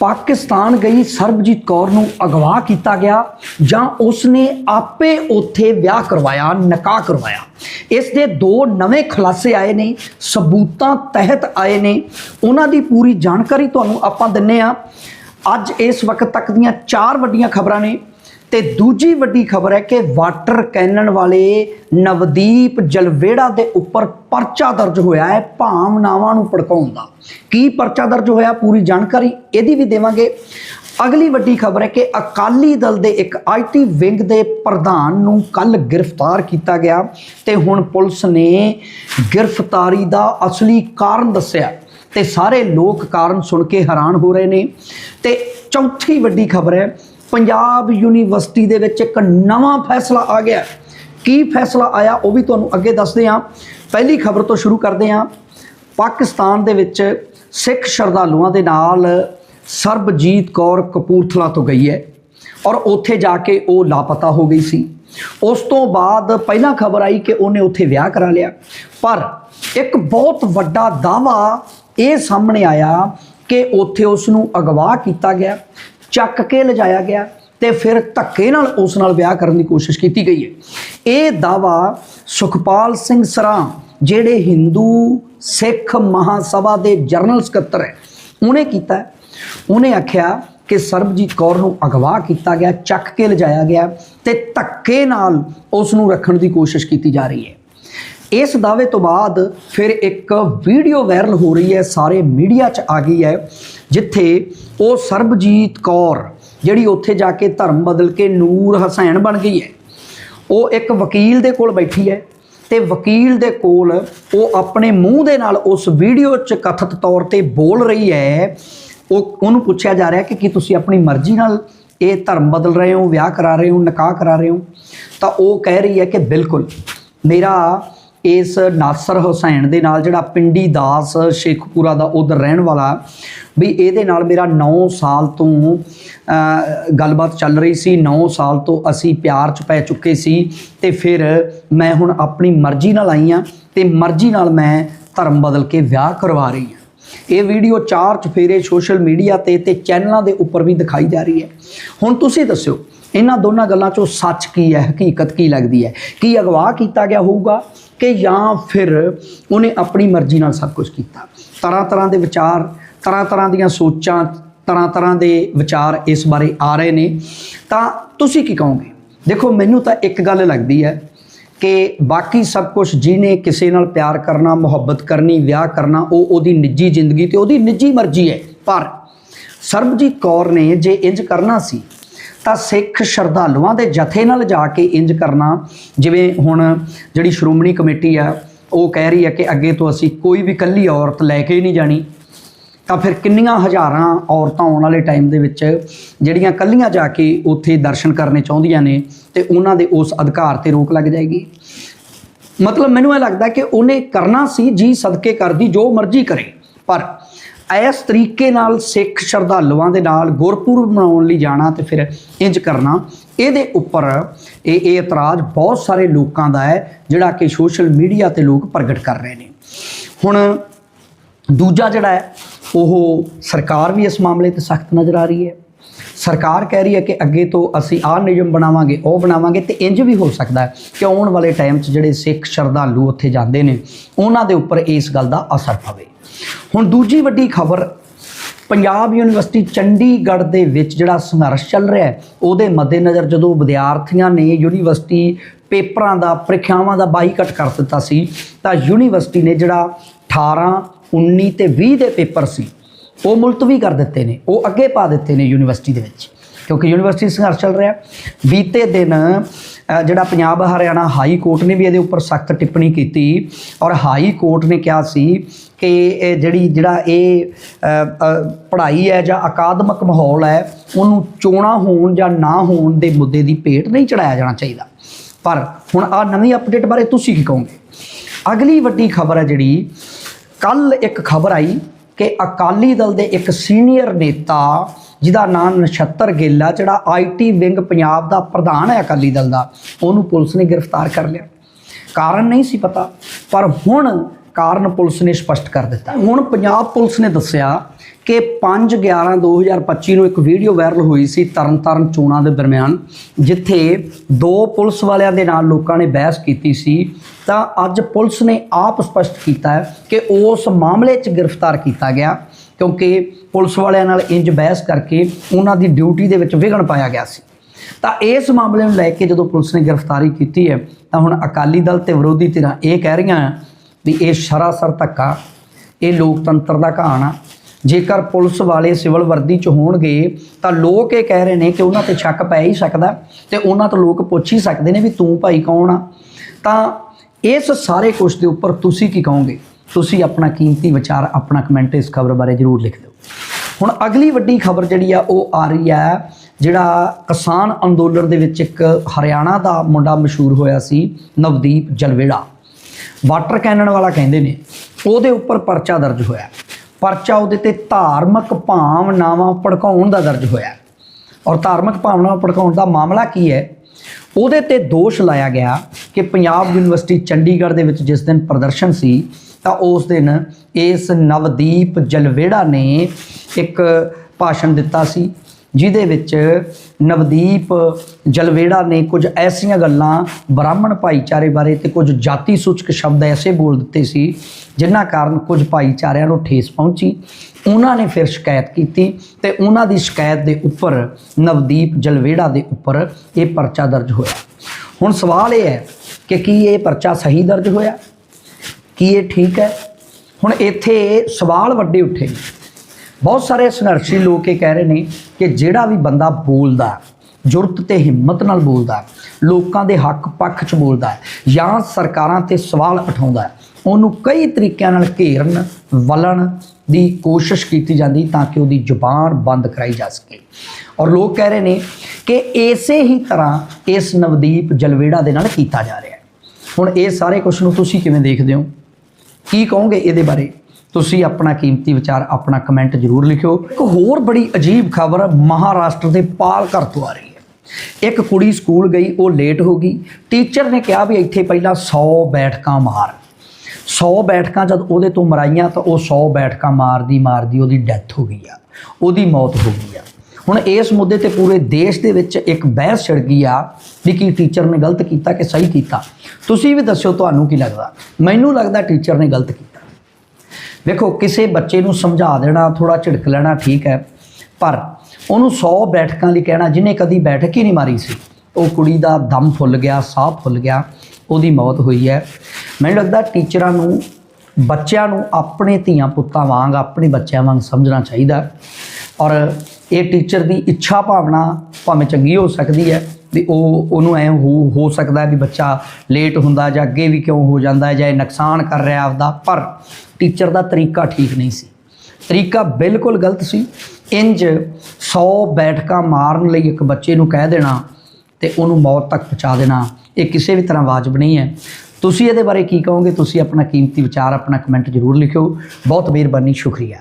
ਪਾਕਿਸਤਾਨ ਗਈ ਸਰਬਜੀਤ ਕੌਰ ਨੂੰ ਅਗਵਾ ਕੀਤਾ ਗਿਆ ਜਾਂ ਉਸਨੇ ਆਪੇ ਉੱਥੇ ਵਿਆਹ ਕਰਵਾਇਆ, ਨਿਕਾਹ ਕਰਵਾਇਆ। ਇਸ ਦੇ ਦੋ ਨਵੇਂ ਖੁਲਾਸੇ ਆਏ ਨੇ, ਸਬੂਤਾਂ ਤਹਿਤ ਆਏ ਨੇ। ਉਹਨਾਂ ਦੀ ਪੂਰੀ ਜਾਣਕਾਰੀ ਤੁਹਾਨੂੰ ਆਪਾਂ ਦਿੰਨੇ ਆ ਅੱਜ ਇਸ ਵਕਤ ਤੱਕ ਦੀਆਂ ਚਾਰ ਵੱਡੀਆਂ ਖਬਰਾਂ ਨੇ। ਤੇ ਦੂਜੀ ਵੱਡੀ ਖਬਰ ਹੈ ਕਿ ਵਾਟਰ ਕੈਨਨ ਵਾਲੇ ਨਵਦੀਪ ਜਲਵੇੜਾ ਦੇ ਉੱਪਰ ਪਰਚਾ ਦਰਜ ਹੋਇਆ ਹੈ ਭਾਵਨਾਵਾਂ ਨੂੰ ਭੜਕਾਉਣ ਦਾ। ਕੀ ਪਰਚਾ ਦਰਜ ਹੋਇਆ ਪੂਰੀ ਜਾਣਕਾਰੀ ਇਹਦੀ ਵੀ ਦੇਵਾਂਗੇ। ਅਗਲੀ ਵੱਡੀ ਖਬਰ ਹੈ ਕਿ ਅਕਾਲੀ ਦਲ ਦੇ ਇੱਕ ਆਈਟੀ ਵਿੰਗ ਦੇ ਪ੍ਰਧਾਨ ਨੂੰ ਕੱਲ ਗ੍ਰਿਫਤਾਰ ਕੀਤਾ ਗਿਆ ਤੇ ਹੁਣ ਪੁਲਿਸ ਨੇ ਗ੍ਰਿਫਤਾਰੀ ਦਾ ਅਸਲੀ ਕਾਰਨ ਦੱਸਿਆ ਤੇ ਸਾਰੇ ਲੋਕ ਕਾਰਨ ਸੁਣ ਕੇ ਹੈਰਾਨ ਹੋ ਰਹੇ ਨੇ। ਤੇ ਚੌਥੀ ਵੱਡੀ ਖਬਰ ਹੈ ਪੰਜਾਬ ਯੂਨੀਵਰਸਿਟੀ ਦੇ ਵਿੱਚ ਇੱਕ ਨਵਾਂ ਫੈਸਲਾ ਆ ਗਿਆ। ਕੀ ਫੈਸਲਾ ਆਇਆ ਉਹ ਵੀ ਤੁਹਾਨੂੰ ਅੱਗੇ ਦੱਸਦੇ ਹਾਂ। ਪਹਿਲੀ ਖਬਰ ਤੋਂ ਸ਼ੁਰੂ ਕਰਦੇ ਹਾਂ। ਪਾਕਿਸਤਾਨ ਦੇ ਵਿੱਚ ਸਿੱਖ ਸ਼ਰਧਾਲੂਆਂ ਦੇ ਨਾਲ ਸਰਬਜੀਤ ਕੌਰ ਕਪੂਰਥਲਾ ਤੋਂ ਗਈ ਹੈ ਔਰ ਉੱਥੇ ਜਾ ਕੇ ਉਹ ਲਾਪਤਾ ਹੋ ਗਈ ਸੀ। ਉਸ ਤੋਂ ਬਾਅਦ ਪਹਿਲਾਂ ਖਬਰ ਆਈ ਕਿ ਉਹਨੇ ਉੱਥੇ ਵਿਆਹ ਕਰਾ ਲਿਆ। ਪਰ ਇੱਕ ਬਹੁਤ ਵੱਡਾ ਦਾਵਾ ਇਹ ਸਾਹਮਣੇ ਆਇਆ ਕਿ ਉੱਥੇ ਉਸ ਨੂੰ ਅਗਵਾ ਕੀਤਾ ਗਿਆ। ਚੱਕ ਕੇ ਲਿਜਾਇਆ ਗਿਆ ਤੇ ਫਿਰ ਧੱਕੇ ਨਾਲ ਉਸ ਨਾਲ ਵਿਆਹ ਕਰਨ ਦੀ ਕੋਸ਼ਿਸ਼ ਕੀਤੀ ਗਈ ਹੈ। ਇਹ ਦਾਵਾ ਸੁਖਪਾਲ ਸਿੰਘ ਸਰਾਂ, ਜਿਹੜੇ ਹਿੰਦੂ ਸਿੱਖ ਮਹਾਸਭਾ ਦੇ ਜਨਰਲ ਸਕੱਤਰ ਹੈ, ਉਹਨੇ ਕੀਤਾ ਉਹਨੇ ਆਖਿਆ ਕਿ ਸਰਬਜੀਤ ਕੌਰ ਨੂੰ ਅਗਵਾ ਕੀਤਾ ਗਿਆ, ਚੱਕ ਕੇ ਲਿਜਾਇਆ ਗਿਆ ਤੇ ਧੱਕੇ ਨਾਲ ਉਸ ਨੂੰ ਰੱਖਣ ਦੀ ਕੋਸ਼ਿਸ਼ ਕੀਤੀ ਜਾ ਰਹੀ ਹੈ। ਇਸ ਦਾਅਵੇ ਤੋਂ ਬਾਅਦ ਫਿਰ ਇੱਕ ਵੀਡੀਓ ਵਾਇਰਲ ਹੋ ਰਹੀ ਹੈ, ਸਾਰੇ ਮੀਡੀਆ 'ਚ ਆ ਗਈ ਹੈ, ਜਿੱਥੇ ਉਹ ਸਰਬਜੀਤ ਕੌਰ, ਜਿਹੜੀ ਉੱਥੇ ਜਾ ਕੇ ਧਰਮ ਬਦਲ ਕੇ ਨੂਰ ਹਸੈਨ ਬਣ ਗਈ ਹੈ, ਉਹ ਇੱਕ ਵਕੀਲ ਦੇ ਕੋਲ ਬੈਠੀ ਹੈ ਤੇ ਵਕੀਲ ਦੇ ਕੋਲ ਉਹ ਆਪਣੇ ਮੂੰਹ ਦੇ ਨਾਲ ਉਸ ਵੀਡੀਓ 'ਚ ਕਥਿਤ ਤੌਰ ਤੇ ਬੋਲ ਰਹੀ ਹੈ। ਉਹ, ਉਹਨੂੰ ਪੁੱਛਿਆ ਜਾ ਰਿਹਾ ਕਿ ਕੀ ਤੁਸੀਂ ਆਪਣੀ ਮਰਜ਼ੀ ਨਾਲ ਇਹ ਧਰਮ ਬਦਲ ਰਹੇ ਹੋ, ਵਿਆਹ ਕਰਾ ਰਹੇ ਹੋ, ਨਿਕਾਹ ਕਰਾ ਰਹੇ ਹੋ? ਤਾਂ ਉਹ ਕਹਿ ਰਹੀ ਹੈ ਕਿ ਬਿਲਕੁਲ, ਮੇਰਾ ਇਸ ਨਾਸਰ ਹੁਸੈਨ ਦੇ ਨਾਲ ਜਿਹੜਾ ਪਿੰਡੀ ਦਾਸ ਸ਼ੇਖਪੂਰਾ ਦਾ ਉਧਰ ਰਹਿਣ ਵਾਲਾ, ਵੀ ਇਹਦੇ ਨਾਲ ਮੇਰਾ 9 ਸਾਲ ਤੋਂ ਗੱਲਬਾਤ ਚੱਲ ਰਹੀ ਸੀ। 9 ਸਾਲ ਤੋਂ ਅਸੀਂ ਪਿਆਰ 'ਚ ਪੈ ਚੁੱਕੇ ਸੀ ਤੇ ਫਿਰ ਮੈਂ ਹੁਣ ਆਪਣੀ ਮਰਜ਼ੀ ਨਾਲ ਆਈ ਆ ਤੇ ਮਰਜ਼ੀ ਨਾਲ ਮੈਂ ਧਰਮ ਬਦਲ ਕੇ ਵਿਆਹ ਕਰਵਾ ਰਹੀ ਹਾਂ। ਇਹ ਵੀਡੀਓ ਚਾਰ ਚਫੇਰੇ ਸੋਸ਼ਲ ਮੀਡੀਆ ਤੇ ਤੇ ਚੈਨਲਾਂ ਦੇ ਉੱਪਰ ਵੀ ਦਿਖਾਈ ਜਾ ਰਹੀ ਹੈ। ਹੁਣ ਤੁਸੀਂ ਦੱਸਿਓ, ਇਹਨਾਂ ਦੋਨਾਂ ਗੱਲਾਂ 'ਚੋਂ ਸੱਚ ਕੀ ਹੈ, ਹਕੀਕਤ ਕੀ ਲੱਗਦੀ ਹੈ? ਕੀ ਅਗਵਾ ਕੀਤਾ ਗਿਆ ਹੋਊਗਾ? ਕਿ ਜਾਂ ਫਿਰ ਉਹਨੇ ਆਪਣੀ ਮਰਜ਼ੀ ਨਾਲ ਸਭ ਕੁਝ ਕੀਤਾ। ਤਰ੍ਹਾਂ ਤਰ੍ਹਾਂ ਦੇ ਵਿਚਾਰ, ਤਰ੍ਹਾਂ ਤਰ੍ਹਾਂ ਦੀਆਂ ਸੋਚਾਂ, ਤਰ੍ਹਾਂ ਤਰ੍ਹਾਂ ਦੇ ਵਿਚਾਰ ਇਸ ਬਾਰੇ ਆ ਰਹੇ ਨੇ। ਤਾਂ ਤੁਸੀਂ ਕੀ ਕਹੋਗੇ? ਦੇਖੋ, ਮੈਨੂੰ ਤਾਂ ਇੱਕ ਗੱਲ ਲੱਗਦੀ ਹੈ ਕਿ ਬਾਕੀ ਸਭ ਕੁਝ ਜਿਹਨੇ ਕਿਸੇ ਨਾਲ ਪਿਆਰ ਕਰਨਾ, ਮੁਹੱਬਤ ਕਰਨੀ, ਵਿਆਹ ਕਰਨਾ, ਉਹ ਉਹਦੀ ਨਿੱਜੀ ਜ਼ਿੰਦਗੀ ਤੇ ਉਹਦੀ ਨਿੱਜੀ ਮਰਜ਼ੀ ਹੈ। ਪਰ ਸਰਬਜੀਤ ਕੌਰ ਨੇ ਜੇ ਇੰਜ ਕਰਨਾ ਸੀ ਤਾਂ ਸਿੱਖ ਸ਼ਰਧਾਲੂਆਂ ਦੇ ਜਥੇ ਨਾਲ ਜਾ ਕੇ ਇੰਜ ਕਰਨਾ, ਜਿਵੇਂ ਹੁਣ ਜਿਹੜੀ ਸ਼੍ਰੋਮਣੀ ਕਮੇਟੀ ਆ, ਉਹ ਕਹਿ ਰਹੀ ਹੈ ਕਿ ਅੱਗੇ ਤੋਂ ਅਸੀਂ ਕੋਈ ਵੀ ਇਕੱਲੀ ਔਰਤ ਲੈ ਕੇ ਨਹੀਂ ਜਾਣੀ। ਤਾਂ ਫਿਰ ਕਿੰਨੀਆਂ ਹਜ਼ਾਰਾਂ ਔਰਤਾਂ ਆਉਣ ਵਾਲੇ ਟਾਈਮ ਦੇ ਵਿੱਚ ਜਿਹੜੀਆਂ ਕੱਲੀਆਂ ਜਾ ਕੇ ਉੱਥੇ ਦਰਸ਼ਨ ਕਰਨੇ ਚਾਹੁੰਦੀਆਂ ਨੇ, ਤੇ ਉਹਨਾਂ ਦੇ ਉਸ ਅਧਿਕਾਰ ਤੇ ਰੋਕ ਲੱਗ ਜਾਏਗੀ। ਮਤਲਬ ਮੈਨੂੰ ਇਹ ਲੱਗਦਾ ਕਿ ਉਹਨੇ ਕਰਨਾ ਸੀ, ਜੀ ਸਦਕੇ ਕਰਦੀ, ਜੋ ਮਰਜ਼ੀ ਕਰੇ, ਪਰ ਇਸ ਤਰੀਕੇ ਨਾਲ ਸਿੱਖ ਸ਼ਰਧਾਲੂਆਂ ਦੇ ਨਾਲ ਗੁਰਪੁਰਬ ਮਨਾਉਣ ਲਈ ਜਾਣਾ ਤੇ ਫਿਰ ਇੰਜ ਕਰਨਾ। ਇਹਦੇ ਉੱਪਰ ਇਹ ਇਹ ਇਤਰਾਜ਼ ਬਹੁਤ ਸਾਰੇ ਲੋਕਾਂ ਦਾ ਹੈ, ਜਿਹੜਾ ਕਿ ਸੋਸ਼ਲ ਮੀਡੀਆ ਤੇ ਲੋਕ ਪ੍ਰਗਟ ਕਰ ਰਹੇ ਨੇ। ਹੁਣ ਦੂਜਾ ਜਿਹੜਾ ਹੈ, ਉਹ ਸਰਕਾਰ ਵੀ ਇਸ ਮਾਮਲੇ ਤੇ ਸਖਤ ਨਜ਼ਰ ਆ ਰਹੀ ਹੈ। ਸਰਕਾਰ ਕਹਿ ਰਹੀ ਹੈ ਕਿ ਅੱਗੇ ਤੋਂ ਅਸੀਂ ਆਹ ਨਿਯਮ ਬਣਾਵਾਂਗੇ, ਉਹ ਬਣਾਵਾਂਗੇ ਤੇ ਇੰਜ ਵੀ ਹੋ ਸਕਦਾ ਹੈ ਕਿ ਆਉਣ ਵਾਲੇ ਟਾਈਮ 'ਚ ਜਿਹੜੇ ਸਿੱਖ ਸ਼ਰਧਾਲੂ ਉੱਥੇ ਜਾਂਦੇ ਨੇ, ਉਹਨਾਂ ਦੇ ਉੱਪਰ ਇਸ ਗੱਲ ਦਾ ਅਸਰ ਪਵੇ। ਹੁਣ ਦੂਜੀ ਵੱਡੀ ਖਬਰ, ਪੰਜਾਬ ਯੂਨੀਵਰਸਿਟੀ ਚੰਡੀਗੜ੍ਹ ਦੇ ਵਿੱਚ ਜਿਹੜਾ ਸੰਘਰਸ਼ ਚੱਲ ਰਿਹਾ ਹੈ, ਉਹਦੇ ਮੱਦੇਨਜ਼ਰ ਜਦੋਂ ਵਿਦਿਆਰਥੀਆਂ ਨੇ ਯੂਨੀਵਰਸਿਟੀ ਪੇਪਰਾਂ ਦਾ, ਪ੍ਰੀਖਿਆਵਾਂ ਦਾ ਬਾਈਕਾਟ ਕਰ ਦਿੱਤਾ ਸੀ, ਤਾਂ ਯੂਨੀਵਰਸਿਟੀ ਨੇ ਜਿਹੜਾ 18 19 ਤੇ 20 ਦੇ ਪੇਪਰ ਸੀ, ਉਹ ਮੁਲਤਵੀ ਕਰ ਦਿੱਤੇ ਨੇ, ਉਹ ਅੱਗੇ ਪਾ ਦਿੱਤੇ ਨੇ ਯੂਨੀਵਰਸਿਟੀ ਦੇ ਵਿੱਚ, ਕਿਉਂਕਿ ਯੂਨੀਵਰਸਿਟੀ ਸੰਘਰਸ਼ ਚੱਲ ਰਿਹਾ ਬੀਤੇ ਦਿਨ ਜਿਹੜਾ ਪੰਜਾਬ ਹਰਿਆਣਾ ਹਾਈ ਕੋਰਟ ਨੇ ਵੀ ਇਹਦੇ ਉੱਪਰ ਸਖਤ ਟਿੱਪਣੀ ਕੀਤੀ ਔਰ ਹਾਈ ਕੋਰਟ ਨੇ ਕਿਹਾ ਸੀ ਕਿ ਇਹ ਜਿਹੜੀ, ਜਿਹੜਾ ਇਹ ਪੜ੍ਹਾਈ ਹੈ ਜਾਂ ਅਕਾਦਮਿਕ ਮਾਹੌਲ ਹੈ, ਉਹਨੂੰ ਚੋਣਾ ਹੋਣ ਜਾਂ ਨਾ ਹੋਣ ਦੇ ਮੁੱਦੇ ਦੀ ਭੇਟ ਨਹੀਂ ਚੜਾਇਆ ਜਾਣਾ ਚਾਹੀਦਾ। ਪਰ ਹੁਣ ਆ ਨਵੀਂ ਅਪਡੇਟ ਬਾਰੇ ਤੁਸੀਂ ਕੀ ਕਹੋਗੇ? ਅਗਲੀ ਵੱਡੀ ਖਬਰ ਹੈ ਜਿਹੜੀ, ਕੱਲ ਇੱਕ ਖਬਰ ਆਈ ਕਿ ਅਕਾਲੀ ਦਲ ਦੇ ਇੱਕ ਸੀਨੀਅਰ ਨੇਤਾ, ਜਿਹਦਾ ਨਾਮ ਨਛੱਤਰ ਗਿੱਲ ਆ, ਜਿਹੜਾ ਆਈਟੀ ਵਿੰਗ ਪੰਜਾਬ ਦਾ ਪ੍ਰਧਾਨ ਹੈ ਅਕਾਲੀ ਦਲ ਦਾ, ਉਹਨੂੰ ਪੁਲਿਸ ਨੇ ਗ੍ਰਿਫਤਾਰ ਕਰ ਲਿਆ। ਕਾਰਨ ਨਹੀਂ ਸੀ ਪਤਾ, ਪਰ ਹੁਣ ਕਾਰਨ ਪੁਲਿਸ ਨੇ ਸਪਸ਼ਟ ਕਰ ਦਿੱਤਾ। ਹੁਣ ਪੰਜਾਬ ਪੁਲਿਸ ਨੇ ਦੱਸਿਆ ਕਿ 5/11/2025 ਨੂੰ ਇੱਕ ਵੀਡੀਓ ਵਾਇਰਲ ਹੋਈ ਸੀ ਤਰਨਤਾਰਨ ਚੋਣਾਂ ਦੇ ਦਰਮਿਆਨ, ਜਿੱਥੇ ਦੋ ਪੁਲਿਸ ਵਾਲਿਆਂ ਦੇ ਨਾਲ ਲੋਕਾਂ ਨੇ ਬਹਿਸ ਕੀਤੀ ਸੀ। ਤਾਂ ਅੱਜ ਪੁਲਿਸ ਨੇ ਆਪ ਸਪਸ਼ਟ ਕੀਤਾ ਹੈ ਕਿ ਉਸ ਮਾਮਲੇ 'ਚ ਗ੍ਰਿਫਤਾਰ ਕੀਤਾ ਗਿਆ, ਕਿਉਂਕਿ ਪੁਲਿਸ ਵਾਲਿਆਂ ਨਾਲ ਇੰਜ ਬਹਿਸ ਕਰਕੇ ਉਹਨਾਂ ਦੀ ਡਿਊਟੀ ਦੇ ਵਿੱਚ ਵਿਘਨ ਪਾਇਆ ਗਿਆ ਸੀ। ਤਾਂ ਇਸ ਮਾਮਲੇ ਨੂੰ ਲੈ ਕੇ ਜਦੋਂ ਪੁਲਿਸ ਨੇ ਗ੍ਰਿਫਤਾਰੀ ਕੀਤੀ ਹੈ, ਤਾਂ ਹੁਣ ਅਕਾਲੀ ਦਲ ਤੇ ਵਿਰੋਧੀ ਧਿਰਾਂ ਇਹ ਕਹਿ ਰਹੀਆਂ ਵੀ ਇਹ ਸਰਾਸਰ ਧੱਕਾ, ਇਹ ਲੋਕਤੰਤਰ ਦਾ ਘਾਣ ਆ। ਜੇਕਰ ਪੁਲਿਸ ਵਾਲੇ ਸਿਵਲ ਵਰਦੀ ਚ ਹੋਣਗੇ, ਤਾਂ ਲੋਕ ਇਹ ਕਹਿ ਰਹੇ ਨੇ ਕਿ ਉਹਨਾਂ ਤੇ ਸ਼ੱਕ ਪੈ ਹੀ ਸਕਦਾ ਤੇ ਉਹਨਾਂ ਤੋਂ ਲੋਕ ਪੁੱਛ ਹੀ ਸਕਦੇ ਨੇ ਵੀ ਤੂੰ ਭਾਈ ਕੌਣ ਆ। ਤਾਂ ਇਸ ਸਾਰੇ ਕੁਝ ਦੇ ਉੱਪਰ ਤੁਸੀਂ ਕੀ ਕਹੋਗੇ? ਤੁਸੀਂ ਆਪਣਾ ਕੀਮਤੀ ਵਿਚਾਰ, ਆਪਣਾ ਕਮੈਂਟ ਇਸ ਖਬਰ ਬਾਰੇ ਜਰੂਰ ਲਿਖ ਦਿਓ। ਹੁਣ ਅਗਲੀ ਵੱਡੀ ਖਬਰ ਜਿਹੜੀ ਆ, ਉਹ ਆ ਰਹੀ ਹੈ ਜਿਹੜਾ ਕਿਸਾਨ ਅੰਦੋਲਨ ਦੇ ਵਿੱਚ ਇੱਕ ਹਰਿਆਣਾ ਦਾ ਮੁੰਡਾ ਮਸ਼ਹੂਰ ਹੋਇਆ ਸੀ, ਨਵਦੀਪ ਜਲਵੇੜਾ ਵਾਟਰ ਕੈਨਨ ਵਾਲਾ ਕਹਿੰਦੇ ਨੇ, ਉਹਦੇ ਉੱਪਰ ਪਰਚਾ ਦਰਜ ਹੋਇਆ। ਪਰਚਾ ਉਹਦੇ ਤੇ ਧਾਰਮਿਕ ਭਾਵਨਾਵਾਂ ਭੜਕਾਉਣ ਦਾ ਦਰਜ ਹੋਇਆ। ਔਰ ਧਾਰਮਿਕ ਭਾਵਨਾਵਾਂ ਭੜਕਾਉਣ ਦਾ ਮਾਮਲਾ ਕੀ ਹੈ? ਉਹਦੇ ਤੇ ਦੋਸ਼ ਲਾਇਆ ਗਿਆ ਕਿ ਪੰਜਾਬ ਯੂਨੀਵਰਸਿਟੀ ਚੰਡੀਗੜ੍ਹ ਦੇ ਵਿੱਚ ਜਿਸ ਦਿਨ ਪ੍ਰਦਰਸ਼ਨ ਸੀ, ਤਾਂ ਉਸ ਦਿਨ ਇਸ ਨਵਦੀਪ ਜਲਵੇੜਾ ਨੇ ਇੱਕ ਭਾਸ਼ਣ ਦਿੱਤਾ ਸੀ। ਜਿਹਦੇ ਵਿੱਚ ਨਵਦੀਪ ਜਲਵੇੜਾ ਨੇ ਕੁਝ ਐਸੀਆਂ ਗੱਲਾਂ ਬ੍ਰਾਹਮਣ ਭਾਈਚਾਰੇ ਬਾਰੇ ਤੇ ਕੁਝ ਜਾਤੀ ਸੂਚਕ ਸ਼ਬਦ ਐਸੇ ਬੋਲ ਦਿੱਤੇ ਸੀ, ਜਿਨ੍ਹਾਂ ਕਾਰਨ ਕੁਝ ਭਾਈਚਾਰਿਆਂ ਨੂੰ ਠੇਸ ਪਹੁੰਚੀ। ਉਹਨਾਂ ਨੇ ਫਿਰ ਸ਼ਿਕਾਇਤ ਕੀਤੀ ਤੇ ਉਹਨਾਂ ਦੀ ਸ਼ਿਕਾਇਤ ਦੇ ਉੱਪਰ ਨਵਦੀਪ ਜਲਵੇੜਾ ਦੇ ਉੱਪਰ ਇਹ ਪਰਚਾ ਦਰਜ ਹੋਇਆ। ਹੁਣ ਸਵਾਲ ਇਹ ਹੈ ਕਿ ਕੀ ਇਹ ਪਰਚਾ ਸਹੀ ਦਰਜ ਹੋਇਆ? ਕੀ ਇਹ ਠੀਕ ਹੈ? ਹੁਣ ਇੱਥੇ ਸਵਾਲ ਵੱਡੇ ਉੱਠੇ ਬਹੁਤ ਸਾਰੇ ਸੰਘਰਸ਼ੀ ਲੋਕ ਇਹ ਕਹਿ ਰਹੇ ਨੇ ਕਿ ਜਿਹੜਾ ਵੀ ਬੰਦਾ ਬੋਲਦਾ ਜੁਰਤ ਤੇ ਹਿੰਮਤ ਨਾਲ ਬੋਲਦਾ ਲੋਕਾਂ ਦੇ ਹੱਕ ਪੱਖ 'ਚ ਬੋਲਦਾ ਜਾਂ ਸਰਕਾਰਾਂ ਤੇ ਸਵਾਲ ਉਠਾਉਂਦਾ ਉਹਨੂੰ ਕਈ ਤਰੀਕਿਆਂ ਨਾਲ ਘੇਰਨ, ਵਲਣ ਦੀ ਕੋਸ਼ਿਸ਼ ਕੀਤੀ ਜਾਂਦੀ ਤਾਂ ਕਿ ਉਹਦੀ ਜ਼ੁਬਾਨ ਬੰਦ ਕਰਾਈ ਜਾ ਸਕੇ। ਔਰ ਲੋਕ ਕਹਿ ਰਹੇ ਨੇ ਕਿ ਇਸੇ ਹੀ ਤਰ੍ਹਾਂ ਇਸ ਨਵਦੀਪ ਜਲਵੇੜਾ ਦੇ ਨਾਲ ਕੀਤਾ ਜਾ ਰਿਹਾ ਹੈ। ਹੁਣ ਇਹ ਸਾਰੇ ਕੁਝ ਨੂੰ ਤੁਸੀਂ ਕਿਵੇਂ ਦੇਖਦੇ ਹੋ? ਕੀ ਕਹੋਗੇ ਇਹਦੇ ਬਾਰੇ? ਤੁਸੀਂ ਆਪਣਾ ਕੀਮਤੀ ਵਿਚਾਰ, ਆਪਣਾ ਕਮੈਂਟ ਜ਼ਰੂਰ ਲਿਖਿਓ। ਇੱਕ ਹੋਰ ਬੜੀ ਅਜੀਬ ਖਬਰ ਮਹਾਰਾਸ਼ਟਰ ਦੇ ਪਾਲਘਰ ਤੋਂ ਆ ਰਹੀ ਹੈ। ਇੱਕ ਕੁੜੀ ਸਕੂਲ ਗਈ, ਉਹ ਲੇਟ ਹੋ ਗਈ। ਟੀਚਰ ਨੇ ਕਿਹਾ ਵੀ ਇੱਥੇ ਪਹਿਲਾਂ 100 ਬੈਠਕਾਂ ਮਾਰ। 100 ਬੈਠਕਾਂ ਜਦ ਉਹਦੇ ਤੋਂ ਮਰਾਈਆਂ ਤਾਂ ਉਹ 100 ਬੈਠਕਾਂ ਮਾਰਦੀ ਮਾਰਦੀ ਉਹਦੀ ਡੈਥ ਹੋ ਗਈ ਆ। ਉਹਦੀ ਮੌਤ ਹੋ ਗਈ ਆ। ਹੁਣ ਇਸ ਮੁੱਦੇ ਤੇ ਪੂਰੇ ਦੇਸ਼ ਦੇ ਵਿੱਚ ਇੱਕ ਬਹਿਸ ਛਿੜ ਗਈ ਆ ਵੀ ਕੀ ਟੀਚਰ ਨੇ ਗਲਤ ਕੀਤਾ ਕਿ ਸਹੀ ਕੀਤਾ। ਤੁਸੀਂ ਵੀ ਦੱਸਿਓ ਤੁਹਾਨੂੰ ਕੀ ਲੱਗਦਾ? ਮੈਨੂੰ ਲੱਗਦਾ ਟੀਚਰ ਨੇ ਗਲਤ ਕੀਤਾ। ਵੇਖੋ ਕਿਸੇ ਬੱਚੇ ਨੂੰ ਸਮਝਾ ਦੇਣਾ ਥੋੜਾ ਝਿੜਕ ਲੈਣਾ ਠੀਕ ਹੈ, ਪਰ ਉਹਨੂੰ 100 ਬੈਠਕਾਂ ਲਈ ਕਹਿਣਾ, ਜਿਹਨੇ ਕਦੀ ਬੈਠਕ ਹੀ ਨਹੀਂ ਮਾਰੀ ਸੀ, ਉਹ ਕੁੜੀ ਦਾ ਦਮ ਫੁੱਲ ਗਿਆ, ਸਾਹ ਫੁੱਲ ਗਿਆ, ਉਹਦੀ ਮੌਤ ਹੋਈ ਹੈ। ਮੈਨੂੰ ਲੱਗਦਾ ਟੀਚਰਾਂ ਨੂੰ, ਬੱਚਿਆਂ ਨੂੰ ਆਪਣੇ ਧੀਆਂ ਪੁੱਤਾਂ ਵਾਂਗ, ਆਪਣੇ ਬੱਚਿਆਂ ਵਾਂਗ ਸਮਝਣਾ ਚਾਹੀਦਾ। ਔਰ ਇਹ ਟੀਚਰ ਦੀ ਇੱਛਾ ਭਾਵਨਾ ਭਾਵੇਂ ਚੰਗੀ ਹੋ ਸਕਦੀ ਹੈ ਵੀ ਉਹ, ਉਹਨੂੰ ਐ ਹੋ ਹੋ ਸਕਦਾ ਵੀ ਬੱਚਾ ਲੇਟ ਹੁੰਦਾ ਜਾਂ ਅੱਗੇ ਵੀ ਕਿਉਂ ਹੋ ਜਾਂਦਾ ਜਾਂ ਇਹ ਨੁਕਸਾਨ ਕਰ ਰਿਹਾ ਆਪਦਾ, ਪਰ ਟੀਚਰ ਦਾ ਤਰੀਕਾ ਠੀਕ ਨਹੀਂ ਸੀ। ਤਰੀਕਾ ਬਿਲਕੁਲ ਗਲਤ ਸੀ। ਇੰਜ 100 ਬੈਠਕਾਂ ਮਾਰਨ ਲਈ ਇੱਕ ਬੱਚੇ ਨੂੰ ਕਹਿ ਦੇਣਾ ਤੇ ਉਹਨੂੰ ਮੌਤ ਤੱਕ ਪਹੁੰਚਾ ਦੇਣਾ, ਇਹ ਕਿਸੇ ਵੀ ਤਰ੍ਹਾਂ ਵਾਜਬ ਨਹੀਂ ਹੈ। ਤੁਸੀਂ ਇਹਦੇ ਬਾਰੇ ਕੀ ਕਹੋਗੇ? ਤੁਸੀਂ ਆਪਣਾ ਕੀਮਤੀ ਵਿਚਾਰ, ਆਪਣਾ ਕਮੈਂਟ ਜ਼ਰੂਰ ਲਿਖਿਓ। ਬਹੁਤ ਮਿਹਰਬਾਨੀ, ਸ਼ੁਕਰੀਆ।